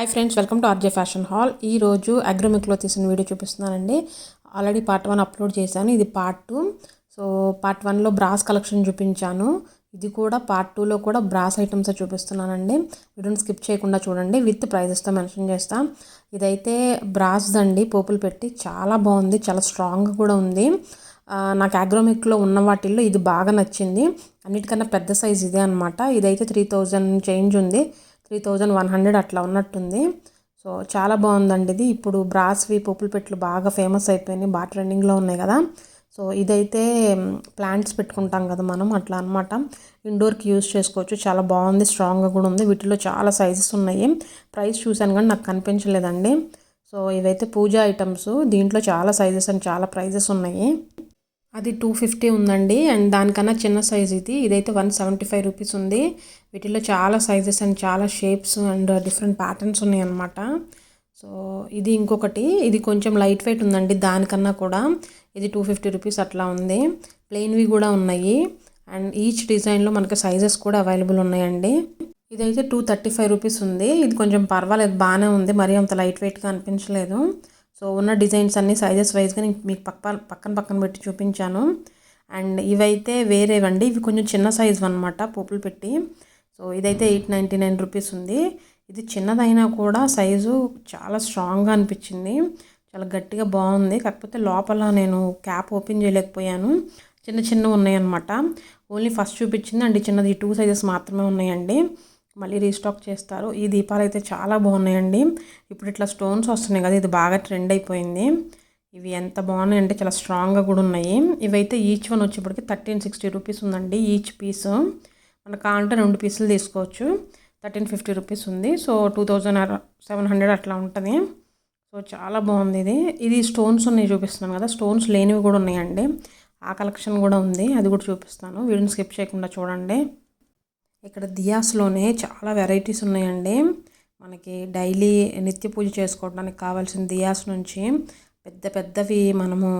Hi friends welcome to RJ fashion hall ఈరోజు అగ్రోమిక్లో తీసిన వీడియో చూపిస్తున్నానండి. ఆల్రెడీ పార్ట్ వన్ అప్లోడ్ చేశాను. ఇది పార్ట్ టూ సో పార్ట్ వన్లో బ్రాస్ కలెక్షన్ చూపించాను. ఇది కూడా పార్ట్ టూలో కూడా బ్రాస్ ఐటమ్స్ చూపిస్తున్నానండి. వీడియోని స్కిప్ చేయకుండా చూడండి. విత్ ప్రైజెస్తో మెన్షన్ చేస్తాం. ఇదైతే బ్రాస్ దండి పోపులు పెట్టి చాలా బాగుంది. చాలా స్ట్రాంగ్ కూడా ఉంది. నాకు అగ్రోమిక్లో ఉన్న వాటిల్లో ఇది బాగా నచ్చింది. అన్నిటికన్నా పెద్ద సైజ్ ఇదే అనమాట ఇదైతే త్రీ థౌజండ్ చేంజ్ ఉంది. త్రీ థౌజండ్ వన్ హండ్రెడ్ అట్లా ఉన్నట్టుంది. సో చాలా బాగుందండి ఇది. ఇప్పుడు బ్రాస్వి పప్పులు పెట్లు బాగా ఫేమస్ అయిపోయినాయి. బాగా ట్రెండింగ్లో ఉన్నాయి కదా. సో ఇదైతే ప్లాంట్స్ పెట్టుకుంటాం కదా మనం అట్లా అనమాట ఇండోర్కి యూజ్ చేసుకోవచ్చు. చాలా బాగుంది స్ట్రాంగ్గా కూడా ఉంది. వీటిలో చాలా సైజెస్ ఉన్నాయి. ప్రైస్ చూశాను కానీ నాకు కనిపించలేదండి. సో ఇవైతే పూజా ఐటమ్స్. దీంట్లో చాలా సైజెస్ అండ్ చాలా ప్రైజెస్ ఉన్నాయి. అది టూ ఫిఫ్టీ ఉందండి. అండ్ దానికన్నా చిన్న సైజ్ ఇది. ఇదైతే వన్ సెవెంటీ ఫైవ్ రూపీస్ ఉంది. వీటిలో చాలా సైజెస్ అండ్ చాలా షేప్స్ అండ్ డిఫరెంట్ ప్యాటర్న్స్ ఉన్నాయి అన్నమాట సో ఇది ఇంకొకటి. ఇది కొంచెం లైట్ వెయిట్ ఉందండి దానికన్నా కూడా. ఇది టూ ఫిఫ్టీ రూపీస్ అట్లా ఉంది. ప్లెయిన్వి కూడా ఉన్నాయి. అండ్ ఈచ్ డిజైన్లో మనకి సైజెస్ కూడా అవైలబుల్ ఉన్నాయండి. ఇదైతే టూ థర్టీ ఫైవ్ రూపీస్ ఉంది. ఇది కొంచెం పర్వాలేదు. బాగానే ఉంది. మరీ అంత లైట్ వెయిట్గా అనిపించలేదు. సో ఉన్న డిజైన్స్ అన్ని సైజెస్ వైజ్గా నేను మీకు పక్క పక్కన పక్కన పెట్టి చూపించాను. అండ్ ఇవైతే వేరేవండి. ఇవి కొంచెం చిన్న సైజు అనమాట పోపులు పెట్టి. సో ఇదైతే ఎయిట్ నైంటీ నైన్ రూపీస్ ఉంది. ఇది చిన్నదైనా కూడా సైజు చాలా స్ట్రాంగ్గా అనిపించింది. చాలా గట్టిగా బాగుంది. కాకపోతే లోపల నేను క్యాప్ ఓపెన్ చేయలేకపోయాను. చిన్న చిన్నవి ఉన్నాయన్నమాట. ఓన్లీ ఫస్ట్ చూపించింది. అండ్ చిన్నది టూ సైజెస్ మాత్రమే ఉన్నాయండి. మళ్ళీ రీస్టాక్ చేస్తారు. ఈ దీపాలు అయితే చాలా బాగున్నాయండి. ఇప్పుడు ఇట్లా స్టోన్స్ వస్తున్నాయి కదా ఇది బాగా ట్రెండ్ అయిపోయింది. ఇవి ఎంత బాగున్నాయి అంటే చాలా స్ట్రాంగ్గా కూడా ఉన్నాయి. ఇవైతే ఈచ్ వన్ వచ్చేప్పటికి థర్టీన్ సిక్స్టీ రూపీస్ ఉందండి ఈచ్ పీస్ మనకు కావాలంటే రెండు పీసులు తీసుకోవచ్చు. థర్టీన్ ఫిఫ్టీ రూపీస్ ఉంది. So two thousand seven hundred అట్లా ఉంటుంది. సో చాలా బాగుంది ఇది. ఇది స్టోన్స్ ఉన్నాయి చూపిస్తున్నాను కదా స్టోన్స్ లేనివి కూడా ఉన్నాయండి. ఆ కలెక్షన్ కూడా ఉంది. అది కూడా చూపిస్తాను. వీడియోని స్కిప్ చేయకుండా చూడండి. ఇక్కడ దియాస్లోనే చాలా వెరైటీస్ ఉన్నాయండి. మనకి డైలీ నిత్య పూజ చేసుకోవడానికి కావాల్సిన దియాస్ నుంచి పెద్ద పెద్దవి మనము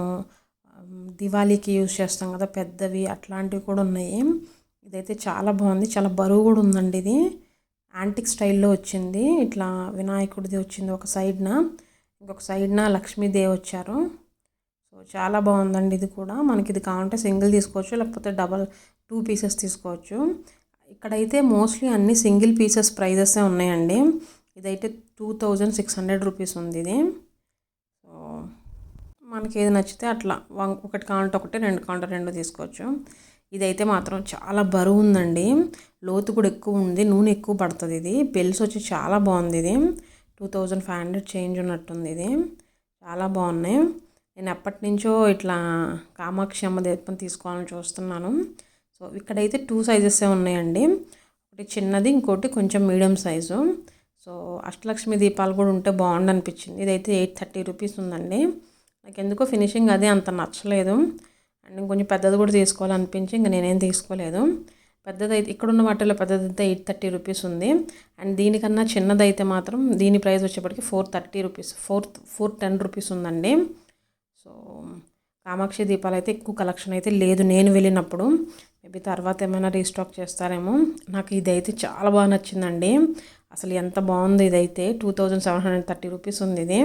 దివాళీకి యూజ్ చేస్తాం కదా పెద్దవి అట్లాంటివి కూడా ఉన్నాయి. ఇదైతే చాలా బాగుంది. చాలా బరువు కూడా ఉందండి ఇది. యాంటిక్ స్టైల్లో వచ్చింది. ఇట్లా వినాయకుడిది వచ్చింది ఒక సైడ్న. ఇంకొక సైడ్న లక్ష్మీదేవి వచ్చారు. సో చాలా బాగుందండి ఇది కూడా. మనకి ఇది కావాలంటే సింగిల్ తీసుకోవచ్చు లేకపోతే డబల్ టూ పీసెస్ తీసుకోవచ్చు. ఇక్కడైతే మోస్ట్లీ అన్ని సింగిల్ పీసెస్ ప్రైజెసే ఉన్నాయండి. ఇదైతే two thousand six hundred rupees ఉంది ఇది సో మనకి ఏది నచ్చితే అట్లా వన్ ఒకటి కావాలంటే ఒకటి రెండు కావాలంటే రెండు తీసుకోవచ్చు. ఇదైతే మాత్రం చాలా బరువు ఉందండి. లోతు కూడా ఎక్కువ ఉంది నూనె ఎక్కువ పడుతుంది ఇది. బెల్స్ వచ్చి చాలా బాగుంది ఇది. Two thousand five hundred change ఉన్నట్టుంది ఇది. చాలా బాగున్నాయి. నేను ఎప్పటి నుంచో ఇట్లా కామాక్షి అమ్మ దీపం తీసుకోవాలని చూస్తున్నాను. సో ఇక్కడైతే టూ సైజెసే ఉన్నాయండి. ఒకటి చిన్నది ఇంకోటి కొంచెం మీడియం సైజు సో అష్టలక్ష్మి దీపాలు కూడా ఉంటే బాగుండు అనిపించింది ఇదైతే ఎయిట్ థర్టీ రూపీస్ ఉందండి. నాకు ఎందుకో ఫినిషింగ్ అదే అంత నచ్చలేదు. అండ్ ఇంకొంచెం పెద్దది కూడా తీసుకోవాలనిపించి ఇంకా నేనేం తీసుకోలేదు. పెద్దది అయితే ఇక్కడ ఉన్న వాటిలో పెద్దది అయితే ఎయిట్ థర్టీ రూపీస్ ఉంది. అండ్ దీనికన్నా చిన్నది అయితే మాత్రం దీని ప్రైస్ వచ్చేప్పటికి four thirty rupees four four ten rupees ఉందండి. సో కామాక్షి దీపాలు అయితే ఎక్కువ కలెక్షన్ అయితే లేదు. నేను వెళ్ళినప్పుడు మేబీ తర్వాత ఏమైనా రీస్టాక్ చేస్తారేమో. నాకు ఇదైతే చాలా బాగా నచ్చిందండి. అసలు ఎంత బాగుంది ఇదైతే. Two thousand seven hundred thirty rupees ఉంది ఇది.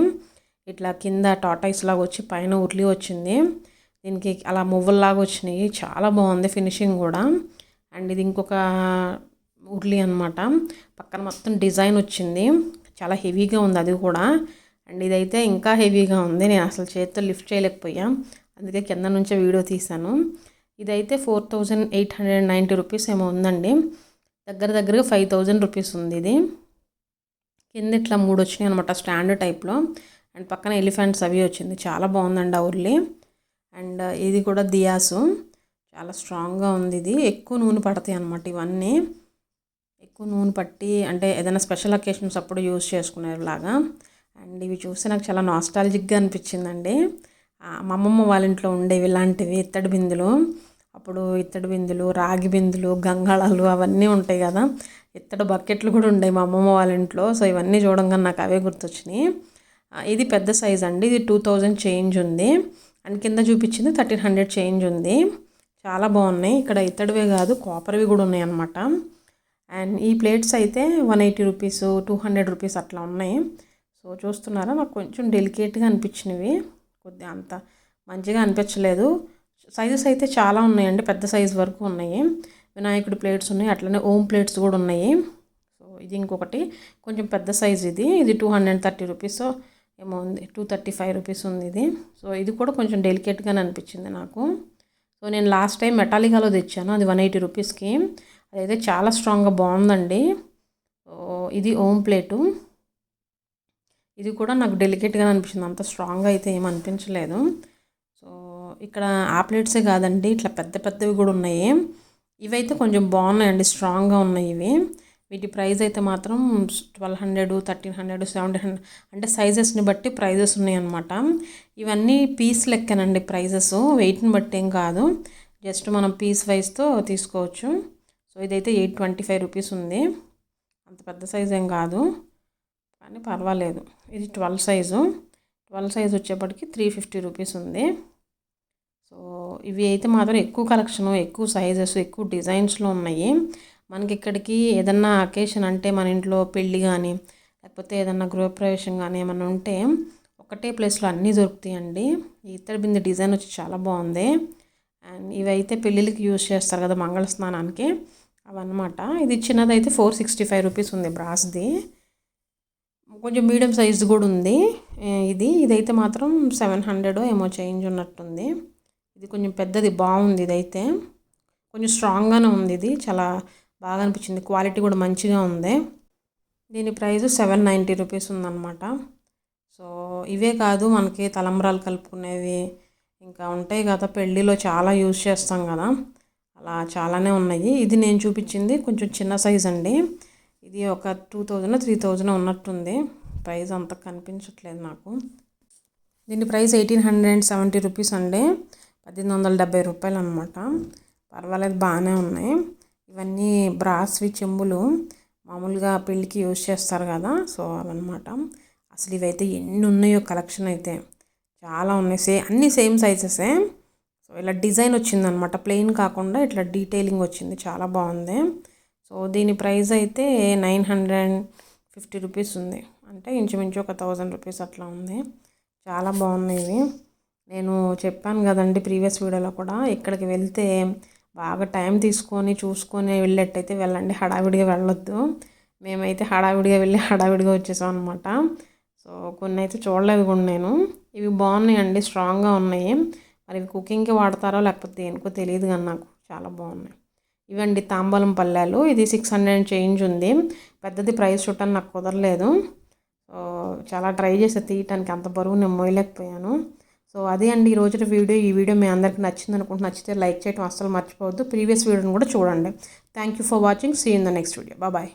ఇట్లా కింద టాటాయిస్ లాగా వచ్చి పైన ఉర్లి వచ్చింది. దీనికి అలా మువ్వల్లాగా వచ్చినాయి. చాలా బాగుంది ఫినిషింగ్ కూడా. అండ్ ఇది ఇంకొక ఉర్లి అనమాట పక్కన మొత్తం డిజైన్ వచ్చింది. చాలా హెవీగా ఉంది అది కూడా. అండ్ ఇదైతే ఇంకా హెవీగా ఉంది. నేను అసలు చేతితో లిఫ్ట్ చేయలేకపోయా. అందుకే కింద నుంచే వీడియో తీశాను. ఇదైతే four thousand eight hundred ninety rupees ఏమో ఉందండి. దగ్గర దగ్గరగా ఫైవ్ థౌజండ్ రూపీస్ ఉంది ఇది. కింద ఇట్లా మూడు వచ్చినాయి అనమాట స్టాండ్ టైప్లో. అండ్ పక్కన ఎలిఫెంట్స్ అవి వచ్చింది. చాలా బాగుందండి ఆ ఉర్లి. అండ్ ఇది కూడా దియాసు. చాలా స్ట్రాంగ్గా ఉంది ఇది. ఎక్కువ నూనె పడతాయి అనమాట ఇవన్నీ. ఎక్కువ నూనె పట్టి అంటే ఏదైనా స్పెషల్ అకేషన్స్ అప్పుడు యూస్ చేసుకునేలాగా. అండ్ ఇవి చూస్తే నాకు చాలా నాస్టాలజిక్గా అనిపించిందండి. మా అమ్మమ్మ వాళ్ళ ఇంట్లో ఉండేవి ఇలాంటివి ఇత్తడి బిందులు. అప్పుడు ఇత్తడి బిందులు రాగి బిందులు గంగాళాలు అవన్నీ ఉంటాయి కదా. ఇత్తడి బకెట్లు కూడా ఉండేవి మా అమ్మమ్మ వాళ్ళ ఇంట్లో. సో ఇవన్నీ చూడంగానే నాకు అవే గుర్తొచ్చినాయి. ఇది పెద్ద సైజ్ అండి. ఇది టూ థౌజండ్ చేంజ్ ఉంది. అండ్ కింద చూపించింది థర్టీన్ హండ్రెడ్ చేంజ్ ఉంది. చాలా బాగున్నాయి. ఇక్కడ ఇత్తడివే కాదు కాపర్వి కూడా ఉన్నాయి అనమాట అండ్ ఈ ప్లేట్స్ అయితే one eighty rupees two hundred rupees అట్లా ఉన్నాయి. సో చూస్తున్నారా? నాకు కొంచెం డెలికేట్గా అనిపించినవి. కొద్దిగా అంత మంచిగా అనిపించలేదు. సైజెస్ అయితే చాలా ఉన్నాయండి పెద్ద సైజ్ వరకు ఉన్నాయి. వినాయకుడి ప్లేట్స్ ఉన్నాయి అట్లనే ఓం ప్లేట్స్ కూడా ఉన్నాయి. సో ఇది ఇంకొకటి. కొంచెం పెద్ద సైజ్ ఇది. ఇది టూ హండ్రెడ్ థర్టీ రూపీస్ ఏమో ఉంది. టూ థర్టీ ఫైవ్ రూపీస్ ఉంది ఇది. సో ఇది కూడా కొంచెం డెలికేట్గానే అనిపించింది నాకు. సో నేను లాస్ట్ టైం మెటాలికాలో తెచ్చాను అది వన్ ఎయిటీ రూపీస్కి అదైతే చాలా స్ట్రాంగ్గా బాగుందండి. ఇది ఓం ప్లేటు ఇది కూడా నాకు డెలికేట్గా అనిపించింది అంత స్ట్రాంగ్గా అయితే ఏం అనిపించలేదు. సో ఇక్కడ ఆ ప్లేట్సే కాదండి ఇట్లా పెద్ద పెద్దవి కూడా ఉన్నాయి. ఇవైతే కొంచెం బాగున్నాయండి స్ట్రాంగ్గా ఉన్నాయి ఇవి. వీటి ప్రైస్ అయితే మాత్రం twelve hundred thirteen hundred seventeen hundred అంటే సైజెస్ని బట్టి ప్రైజెస్ ఉన్నాయన్నమాట. ఇవన్నీ పీస్ లెక్కనండి ప్రైజెస్. వెయిట్ని బట్టి ఏం కాదు. జస్ట్ మనం పీస్ వైజ్తో తీసుకోవచ్చు. సో ఇదైతే ఎయిట్ ట్వంటీ ఫైవ్ రూపీస్ ఉంది. అంత పెద్ద సైజ్ ఏం కాదు. కానీ పర్వాలేదు. ఇది ట్వెల్వ్ సైజు. ట్వెల్వ్ సైజ్ వచ్చేప్పటికి త్రీ ఫిఫ్టీ రూపీస్ ఉంది. సో ఇవి అయితే మాత్రం ఎక్కువ కలెక్షన్ ఎక్కువ సైజెస్ ఎక్కువ డిజైన్స్లో ఉన్నాయి. మనకి ఇక్కడికి ఏదన్నా అకేషన్ అంటే మన ఇంట్లో పెళ్ళి కానీ లేకపోతే ఏదన్నా గృహప్రవేశం కానీ ఏమన్నా ఉంటే ఒకటే ప్లేస్లో అన్నీ దొరుకుతాయండి. ఈ ఇత్తడి బిందె డిజైన్ వచ్చి చాలా బాగుంది. అండ్ ఇవైతే పెళ్ళిళ్ళకి యూజ్ చేస్తారు కదా మంగళ స్నానానికి అవన్నమాట. ఇది చిన్నదైతే ఫోర్ సిక్స్టీ ఫైవ్ రూపీస్ ఉంది బ్రాస్ది. కొంచెం మీడియం సైజ్ కూడా ఉంది. ఇది ఇదైతే మాత్రం సెవెన్ హండ్రెడ్ ఏమో చేంజ్ ఉన్నట్టుంది. ఇది కొంచెం పెద్దది బాగుంది ఇదైతే. కొంచెం స్ట్రాంగ్గానే ఉంది ఇది. చాలా బాగా అనిపించింది. క్వాలిటీ కూడా మంచిగా ఉంది. దీని ప్రైస్ సెవెన్ నైంటీ రూపీస్ ఉందన్నమాట. సో ఇవే కాదు మనకి తలంబ్రాలు కలుపుకునేవి ఇంకా ఉంటాయి కదా. పెళ్ళిలో చాలా యూజ్ చేస్తాం కదా. అలా చాలానే ఉన్నాయి. ఇది నేను చూపించింది కొంచెం చిన్న సైజ్ అండి. ఇది ఒక టూ థౌజండ్ త్రీ థౌజండ్ ఉన్నట్టుంది. ప్రైస్ అంత కనిపించట్లేదు నాకు. దీని price eighteen hundred and seventy rupees అండి. పద్దెనిమిది వందల డెబ్బై రూపాయలు అనమాట పర్వాలేదు బాగానే ఉన్నాయి. ఇవన్నీ బ్రాస్వి చెంబులు మామూలుగా పెళ్ళికి యూజ్ చేస్తారు కదా సో అవన్నమాట అసలు ఇవైతే ఎన్ని ఉన్నాయో కలెక్షన్ అయితే. చాలా ఉన్నాయి. సే అన్నీ సేమ్ సైజెసే సో ఇలా డిజైన్ వచ్చిందనమాట ప్లెయిన్ కాకుండా ఇట్లా డీటెయిలింగ్ వచ్చింది. చాలా బాగుంది. సో దీని ప్రైస్ అయితే నైన్ హండ్రెడ్ ఫిఫ్టీ రూపీస్ ఉంది. అంటే ఇంచుమించు ఒక థౌజండ్ రూపీస్ అట్లా ఉంది. చాలా బాగున్నాయి ఇవి. నేను చెప్పాను కదండి ప్రీవియస్ వీడియోలో కూడా ఇక్కడికి వెళ్తే బాగా టైం తీసుకొని చూసుకొని వెళ్ళేటైతే వెళ్ళండి హడావిడిగా వెళ్ళొద్దు. మేమైతే హడావిడిగా వెళ్ళి హడావిడిగా వచ్చేసాం అనమాట సో కొన్ని అయితే చూడలేదు కూడా నేను. ఇవి బాగున్నాయండి స్ట్రాంగ్గా ఉన్నాయి. మరి ఇవి కుకింగ్కి వాడతారో లేకపోతే దేనికో తెలియదు కానీ నాకు చాలా బాగున్నాయి. ఇవండి తాంబూలం పల్లెలు ఇది సిక్స్ హండ్రెడ్ చేంజ్ ఉంది. పెద్దది ప్రైస్ చూడటానికి నాకు కుదరలేదు. సో చాలా ట్రై చేసి తీయటానికి. అంత బరువు నేను మోయలేకపోయాను. సో అదే అండి ఈ రోజు వీడియో. ఈ వీడియో మీ అందరికి నచ్చింది అనుకుంటే నచ్చితే లైక్ చేయడం అస్సలు మర్చిపోవద్దు. ప్రీవియస్ వీడియోని కూడా చూడండి. Thank you for watching see in the next video bye